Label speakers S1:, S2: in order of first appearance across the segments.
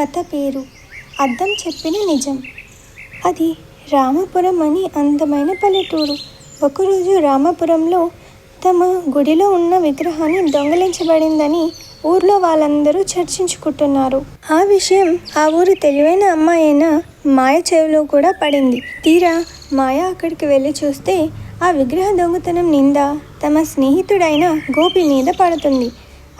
S1: కథ పేరు అద్దం చెప్పిన నిజం. అది రామపురం అని అందమైన పల్లెటూరు. ఒకరోజు రామపురంలో తమ గుడిలో ఉన్న విగ్రహాన్ని దొంగలించబడిందని ఊర్లో వాళ్ళందరూ చర్చించుకుంటున్నారు. ఆ విషయం ఆ ఊరి తెలివైన అమ్మాయైన మాయ చెవిలో కూడా పడింది. తీరా మాయ అక్కడికి వెళ్ళి చూస్తే ఆ విగ్రహ దొంగతనం నింద తమ స్నేహితుడైన గోపి మీద పడుతుంది.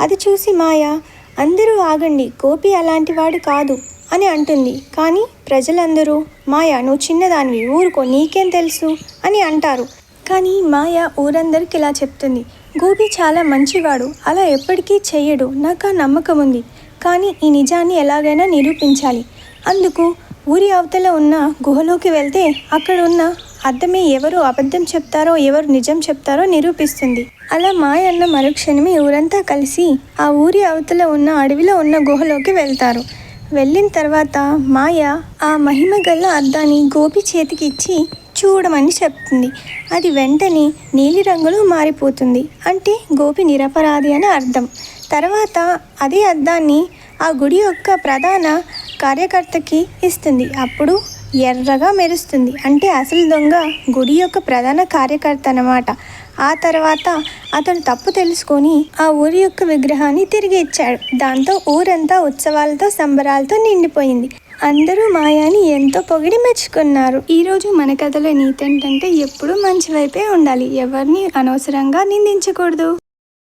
S1: అది చూసి మాయ అందరూ ఆగండి గోపి అలాంటి వాడు కాదు అని అంటుంది. కానీ ప్రజలందరూ మాయ నువ్వు చిన్నదానివి ఊరుకో నీకేం తెలుసు అని అంటారు. కానీ మాయ ఊరందరికి ఇలా చెప్తుంది. గోపి చాలా మంచివాడు అలా ఎప్పటికీ చెయ్యడు నాకు ఆ నమ్మకం ఉంది కానీ ఈ నిజాన్ని ఎలాగైనా నిరూపించాలి. అందుకు ఊరి అవతల ఉన్న గుహలోకి వెళ్తే అక్కడ ఉన్న అద్దమే ఎవరు అబద్ధం చెప్తారో ఎవరు నిజం చెప్తారో నిరూపిస్తుంది. అలా మాయన్న మరుక్షణమే ఊరంతా కలిసి ఆ ఊరి అవతల ఉన్న అడవిలో ఉన్న గుహలోకి వెళ్తారు. వెళ్ళిన తర్వాత మాయ ఆ మహిమ గల అద్దాన్ని గోపి చేతికి ఇచ్చి చూడమని చెప్తుంది. అది వెంటనే నీలిరంగులో మారిపోతుంది. అంటే గోపి నిరపరాధి అని అర్థం. తర్వాత అదే అద్దాన్ని ఆ గుడి యొక్క ప్రధాన కార్యకర్తకి ఇస్తుంది. అప్పుడు ఎర్రగా మెరుస్తుంది. అంటే అసలు దొంగ గుడి యొక్క ప్రధాన కార్యకర్త అన్నమాట ఆ తర్వాత అతను తప్పు తెలుసుకొని ఆ ఊరి యొక్క విగ్రహాన్ని తిరిగి ఇచ్చాడు. దాంతో ఊరంతా ఉత్సవాలతో సంబరాలతో నిండిపోయింది. అందరూ మాయాని ఎంతో పొగిడి మెచ్చుకున్నారు. ఈరోజు మన కథలో నీతి ఏంటంటే ఎప్పుడూ మంచి వైపే ఉండాలి. ఎవరిని అనవసరంగా నిందించకూడదు.